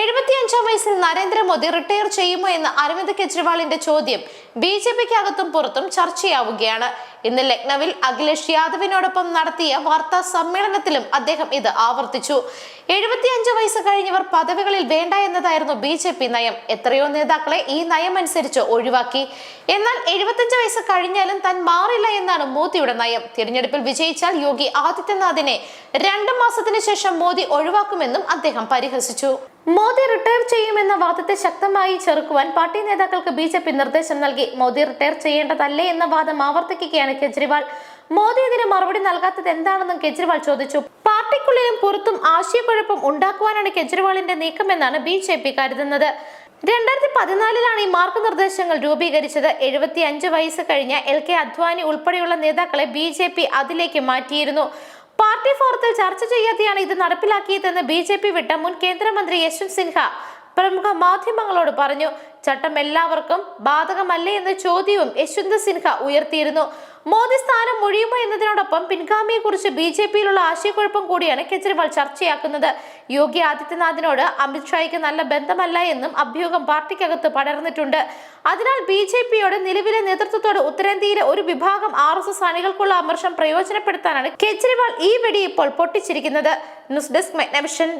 എഴുപത്തിയഞ്ചാം വയസ്സിൽ നരേന്ദ്രമോദി റിട്ടയർ ചെയ്യുമോ എന്ന അരവിന്ദ് കെജ്രിവാളിന്റെ ചോദ്യം ബി ജെ പിക്ക് അകത്തും പുറത്തും ചർച്ചയാവുകയാണ്. ഇന്ന് ലക്നൌവിൽ അഖിലേഷ് യാദവിനോടൊപ്പം നടത്തിയ വാർത്താ സമ്മേളനത്തിലും അദ്ദേഹം ഇത് ആവർത്തിച്ചു. എഴുപത്തിയഞ്ച് വയസ്സ് കഴിഞ്ഞവർ പദവികളിൽ വേണ്ട എന്നതായിരുന്നു ബി ജെ പി നയം. എത്രയോ നേതാക്കളെ ഈ നയം അനുസരിച്ച് ഒഴിവാക്കി. എന്നാൽ എഴുപത്തിയഞ്ച് വയസ്സ് കഴിഞ്ഞാലും താൻ മാറില്ല എന്നാണ് മോദിയുടെ നയം. തിരഞ്ഞെടുപ്പിൽ വിജയിച്ചാൽ യോഗി ആദിത്യനാഥിനെ രണ്ട് മാസത്തിന് ശേഷം മോദി ഒഴിവാക്കുമെന്നും അദ്ദേഹം പരിഹസിച്ചു. മോദി റിട്ടയർ ചെയ്യുമെന്ന വാദത്തെ ശക്തമായി ചെറുക്കുവാൻ പാർട്ടി നേതാക്കൾക്ക് ബി നിർദ്ദേശം നൽകി. മോദി റിട്ടയർ ചെയ്യേണ്ടതല്ലേ എന്ന വാദം ആവർത്തിക്കുകയാണ് കെജ്രിവാൾ. മോദി ഇതിന് മറുപടി നൽകാത്തത് എന്താണെന്നും കെജ്രിവാൾ ചോദിച്ചു. പാർട്ടിക്കുള്ളിലും പുറത്തും ആശയക്കുഴപ്പം ഉണ്ടാക്കുവാനാണ് കെജ്രിവാളിന്റെ നീക്കമെന്നാണ് ബി ജെ പി കരുതുന്നത്. രണ്ടായിരത്തി പതിനാലിലാണ് ഈ മാർഗനിർദ്ദേശങ്ങൾ രൂപീകരിച്ചത്. എഴുപത്തി അഞ്ച് വയസ്സ് കഴിഞ്ഞ എൽ കെ അദ്വാനി ഉൾപ്പെടെയുള്ള നേതാക്കളെ ബി ജെ പി അതിലേക്ക് മാറ്റിയിരുന്നു. പാർട്ടി ഫോറത്തിൽ ചർച്ച ചെയ്യാതെയാണ് ഇത് നടപ്പിലാക്കിയതെന്ന് ബി ജെ പി വിട്ട മുൻ കേന്ദ്രമന്ത്രി യശ്വന്ത് സിൻഹ പ്രമുഖ മാധ്യമങ്ങളോട് പറഞ്ഞു ചട്ടം എല്ലാവർക്കും ബാധകമല്ലേ എന്ന ചോദ്യവും യശ്വന്ത് സിൻഹ ഉയർത്തിയിരുന്നു. മോദി സ്ഥാനം ഒഴിയുമോ എന്നതിനോടൊപ്പം പിൻഗാമിയെ കുറിച്ച് ബി ജെ പിയിലുള്ള ആശയക്കുഴപ്പം കൂടിയാണ് കെജ്രിവാൾ ചർച്ചയാക്കുന്നത്. യോഗി ആദിത്യനാഥിനോട് അമിത്ഷായ്ക്ക് നല്ല ബന്ധമല്ല എന്നും അഭ്യൂഹം പാർട്ടിക്കകത്ത് പടർന്നിട്ടുണ്ട്. അതിനാൽ ബി ജെ പിയോട് നിലവിലെ നേതൃത്വത്തോട് ഉത്തരേന്ത്യയിലെ ഒരു വിഭാഗം ആർ എസ് എസ് അണികൾക്കുള്ള അമർഷം പ്രയോജനപ്പെടുത്താനാണ് കെജ്രിവാൾ ഈ വെടി ഇപ്പോൾ പൊട്ടിച്ചിരിക്കുന്നത്. News desk മെഗ്നവിഷൻ